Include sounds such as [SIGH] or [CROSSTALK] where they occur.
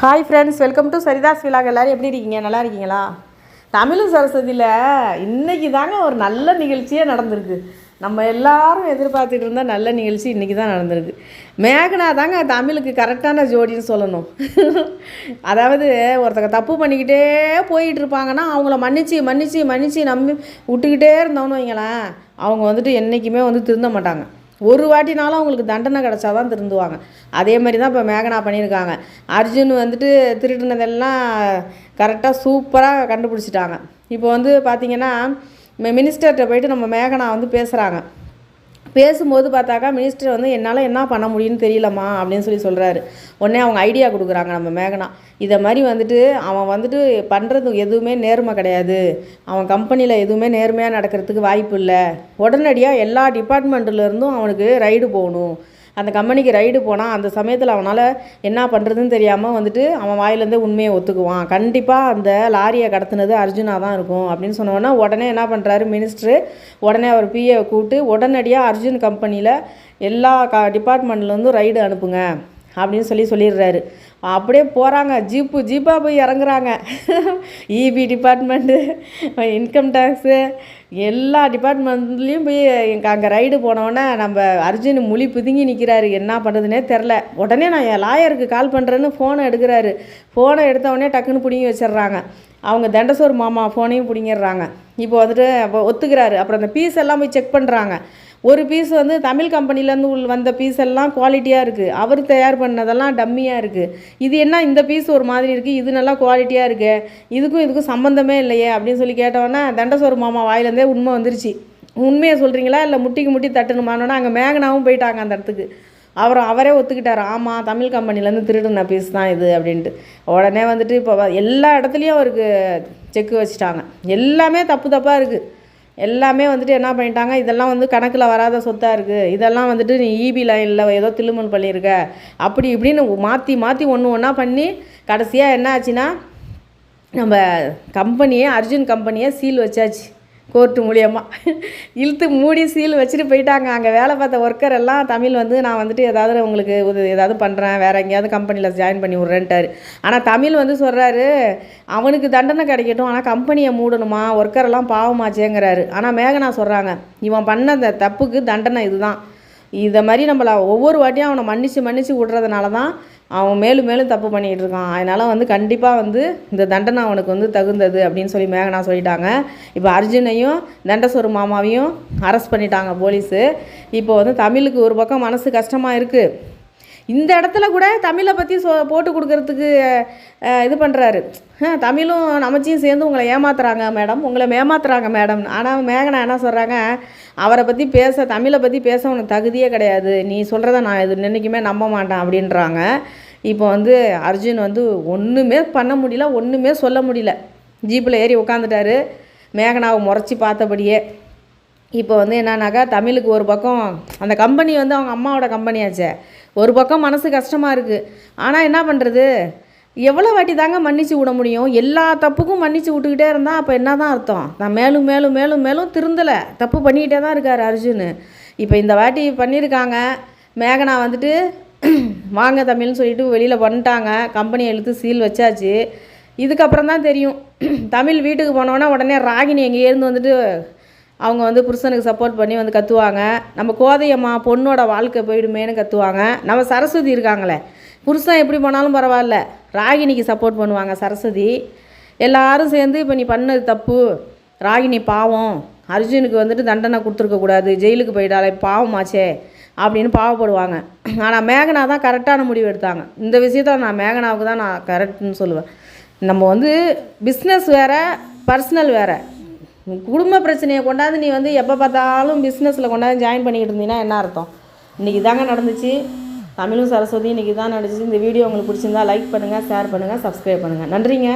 Hi friends welcome to Saritha's vlog எல்லாரும் எப்படி இருக்கீங்க? நல்லா இருக்கீங்களா? தமிழும் சரஸ்வதியில் இன்றைக்கி தாங்க ஒரு நல்ல நிகழ்ச்சியே நடந்திருக்கு. நம்ம எல்லாரும் எதிர்பார்த்துட்டு இருந்தால் நல்ல நிகழ்ச்சி இன்றைக்கி தான் நடந்திருக்கு. மேகனா தாங்க தமிழுக்கு கரெக்டான ஜோடின்னு சொல்லணும். [LAUGHS] அதாவது ஒருத்தங்க தப்பு பண்ணிக்கிட்டே போயிட்டு இருப்பாங்கன்னா அவங்கள மன்னிச்சு மன்னிச்சு மன்னிச்சு நம்பி விட்டுக்கிட்டே இருந்தோம்னு வைங்களேன் அவங்க வந்துட்டு என்றைக்குமே வந்து திருந்த மாட்டாங்க. ஒரு வாட்டினாலும் அவங்களுக்கு தண்டனை கிடச்சாதான் திருந்துவாங்க. அதே மாதிரி தான் இப்போ மேகனா பண்ணியிருக்காங்க. அர்ஜுன் வந்துட்டு திருடினதெல்லாம் கரெக்டாக சூப்பராக கண்டுபிடிச்சிட்டாங்க. இப்போ வந்து பார்த்திங்கன்னா மினிஸ்டர்கிட்ட போயிட்டு நம்ம மேகனா வந்து பேசுகிறாங்க பேசும்போது பார்த்தாக்கா மினிஸ்டர் வந்து என்னால் என்ன பண்ண முடியும்னு தெரியலம்மா அப்படின்னு சொல்லி சொல்கிறாரு உடனே அவங்க ஐடியா கொடுக்குறாங்க நம்ம மேகனா. இதை மாதிரி வந்துட்டு அவன் வந்துட்டு பண்ணுறது எதுவுமே நேர்மை கிடையாது. அவன் கம்பெனியில் எதுவுமே நேர்மையாக நடக்கிறதுக்கு வாய்ப்பு இல்லை. உடனடியாக எல்லா டிபார்ட்மெண்ட்லேருந்தும் அவனுக்கு ரைடு போகணும். அந்த கம்பெனிக்கு ரைடு போனால் அந்த சமயத்தில் அவனால் என்ன பண்ணுறதுன்னு தெரியாமல் வந்துட்டு அவன் வாயிலேருந்தே உண்மையை ஒத்துக்குவான். கண்டிப்பாக அந்த லாரியை கடத்தினது அர்ஜுனா தான் இருக்கும் அப்படின்னு சொன்னோன்னா உடனே என்ன பண்ணுறாரு மினிஸ்டரு உடனே அவர் பிஏ கூப்பிட்டு உடனடியாக அர்ஜுன் கம்பெனியில் எல்லா க டிபார்ட்மெண்ட்லேருந்தும் ரைடு அனுப்புங்க அப்படின்னு சொல்லி சொல்லிடுறாரு. அப்படியே போகிறாங்க ஜீப்பு ஜீப்பாக போய் இறங்குறாங்க. இபி டிபார்ட்மெண்ட்டு இன்கம் டேக்ஸு எல்லா டிபார்ட்மெண்ட்லேயும் போய் எங்கள் அங்கே ரைடு போனோடனே நம்ம அர்ஜுன் மொழி பிதுங்கி நிற்கிறாரு என்ன பண்ணுறதுனே தெரில உடனே நான் என் லாயருக்கு கால் பண்ணுறேன்னு ஃபோனை எடுக்கிறாரு. ஃபோனை எடுத்தவொடனே டக்குன்னு பிடிங்கி வச்சிடுறாங்க. அவங்க தண்டசோர் மாமா ஃபோனையும் பிடிங்கிடுறாங்க. இப்போ வந்துட்டு அப்போ ஒத்துக்கிறாரு. அப்புறம் அந்த பீஸ் எல்லாம் போய் செக் பண்ணுறாங்க ஒரு பீஸ் வந்து தமிழ் கம்பெனிலேருந்து உள் வந்த பீஸ் எல்லாம் குவாலிட்டியாக இருக்குது அவர் தயார் பண்ணதெல்லாம் டம்மியாக இருக்குது இது என்ன இந்த பீஸ் ஒரு மாதிரி இருக்குது இது நல்லா குவாலிட்டியாக இருக்கு. இதுக்கும் இதுக்கும் சம்மந்தமே இல்லையே அப்படின்னு சொல்லி கேட்டோன்னே தண்டசோர் மாமா வாயிலேருந்தே உண்மை வந்துருச்சு. உண்மையை சொல்கிறீங்களா இல்லை முட்டிக்கு முட்டி தட்டணுமானோன்னா அங்கே மேகனாவும் போயிட்டாங்க அந்த இடத்துக்கு. அவர் அவரே ஒத்துக்கிட்டார். ஆமாம் தமிழ் கம்பெனிலேருந்து திருடின பீஸ் தான் இது அப்படின்ட்டு. உடனே வந்துட்டு இப்போ எல்லா இடத்துலையும் அவருக்கு செக்கு வச்சுட்டாங்க. எல்லாமே தப்பு தப்பாக இருக்குது எல்லாமே வந்துட்டு என்ன பண்ணிட்டாங்க? இதெல்லாம் வந்து கணக்கில் வராத சொத்தாக இருக்குது இதெல்லாம் வந்துட்டு நீ இபி லைனில் ஏதோ தில்லுமுல் பண்ணியிருக்க அப்படி இப்படின்னு மாற்றி மாற்றி ஒன்று ஒன்றா பண்ணி கடைசியாக என்ன ஆச்சுன்னா நம்ம கம்பெனியே அர்ஜுன் கம்பெனியே சீல் வச்சாச்சு. கோர்ட்டு மூலியமாக இழுத்து மூடி சீல் வச்சுட்டு போயிட்டாங்க. அங்கே வேலை பார்த்த ஒர்க்கர் எல்லாம் தமிழ் வந்து நான் வந்துட்டு ஏதாவது உங்களுக்கு உத- ஏதாவது பண்ணுறேன் வேறு எங்கேயாவது கம்பெனியில் ஜாயின் பண்ணி விட்றேன்ட்டாரு. ஆனால் தமிழ் வந்து சொல்கிறாரு அவனுக்கு தண்டனை கிடைக்கட்டும். ஆனால் கம்பெனியை மூடணுமா? ஒர்க்கரெல்லாம் பாவமாச்சேங்கிறாரு. ஆனால் மேகனா சொல்கிறாங்க இவன் பண்ண அந்த தப்புக்கு தண்டனை இதுதான். இதை மாதிரி நம்மளை ஒவ்வொரு வாட்டியும் அவனை மன்னிச்சு மன்னிச்சு விட்றதுனால தான் அவன் மேலும் மேலும் தப்பு பண்ணிகிட்டு இருக்கான் அதனால் வந்து கண்டிப்பாக வந்து இந்த தண்டனை அவனுக்கு வந்து தகுந்தது அப்படின்னு சொல்லி மேகனா சொல்லிட்டாங்க. இப்போ அர்ஜுனையும் தண்டசுவர் மாமாவையும் அரெஸ்ட் பண்ணிட்டாங்க போலீஸு. இப்போ வந்து தமிழுக்கு ஒரு பக்கம் மனசு கஷ்டமாக இருக்குது இந்த இடத்துல கூட தமிழை பற்றி சொ போட்டு கொடுக்கறதுக்கு இது பண்ணுறாரு தமிழும் நமச்சியும் சேர்ந்து உங்களை ஏமாத்துறாங்க மேடம். உங்களை ஏமாத்துறாங்க மேடம். ஆனால் மேகனா என்ன சொல்கிறாங்க அவரை பற்றி பேச தமிழை பற்றி பேச உனக்கு தகுதியே கிடையாது. நீ சொல்கிறத நான் இது என்றைக்குமே நம்ப மாட்டேன் அப்படின்றாங்க. இப்போ வந்து அர்ஜுன் வந்து ஒன்றுமே பண்ண முடியல ஒன்றுமே சொல்ல முடியல. ஜீப்பில் ஏறி உட்காந்துட்டாரு மேகனாவை முறைச்சி பார்த்தபடியே. இப்போ வந்து என்னன்னாக்கா தமிழுக்கு ஒரு பக்கம் அந்த கம்பெனி வந்து அவங்க அம்மாவோட கம்பெனியாச்சே ஒரு பக்கம் மனசு கஷ்டமாக இருக்குது ஆனால் என்ன பண்ணுறது எவ்வளோ வாட்டி தாங்க மன்னிச்சு விட முடியும்? எல்லா தப்புக்கும் மன்னிச்சு விட்டுக்கிட்டே இருந்தால் அப்போ என்ன தான் அர்த்தம்? நான் மேலும் மேலும் மேலும் மேலும் திருந்தலை. தப்பு பண்ணிக்கிட்டே தான் இருக்கார் அர்ஜுன். இப்போ இந்த வாட்டி பண்ணியிருக்காங்க மேகனா வந்துட்டு [CLEARS THROAT] வாங்க தமிழ்னு சொல்லிட்டு வெளியில் பண்ணிட்டாங்க கம்பெனி எழுத்து சீல் வச்சாச்சு. இதுக்கப்புறம் தான் தெரியும். [CLEARS THROAT] தமிழ் வீட்டுக்கு போனோன்னா உடனே ராகினி எங்கேயிருந்து வந்துட்டு அவங்க வந்து புருஷனுக்கு சப்போர்ட் பண்ணி வந்து கத்துவாங்க. நம்ம கோதையம்மா பொண்ணோட வாழ்க்கை போயிடுமேன்னு கத்துவாங்க. நம்ம சரஸ்வதி இருக்காங்களே. புருஷன் எப்படி போனாலும் பரவாயில்ல. ராகினிக்கு சப்போர்ட் பண்ணுவாங்க சரஸ்வதி. எல்லாரும் சேர்ந்து இப்போ நீ பண்ணது தப்பு. ராகினி பாவம். அர்ஜுனுக்கு வந்துட்டு தண்டனை கொடுத்துருக்கக்கூடாது ஜெயிலுக்கு போயிட்டாலே பாவமாச்சே அப்படின்னு பாவப்படுவாங்க. ஆனால் மேகனா தான் கரெக்டான முடிவு எடுத்தாங்க. இந்த விஷயத்த நான் மேகனாவுக்கு தான் நான் கரெக்ட்னு சொல்லுவேன். நம்ம வந்து பிஸ்னஸ் வேறு பர்சனல் வேறு. குடும்ப பிரச்சனையை கொண்டாந்து நீ வந்து எப்போ பார்த்தாலும் பிஸ்னஸில் கொண்டாந்து ஜாயின் பண்ணிக்கிட்டு இருந்தீங்கன்னா என்ன அர்த்தம்? இன்றைக்கி தாங்க நடந்துச்சு. தமிழும் சரஸ்வதி இன்றைக்கி தான் நடந்துச்சு. இந்த வீடியோ உங்களுக்கு பிடிச்சிருந்தா லைக் பண்ணுங்கள் ஷேர் பண்ணுங்கள் சப்ஸ்கிரைப் பண்ணுங்கள் நன்றிங்க.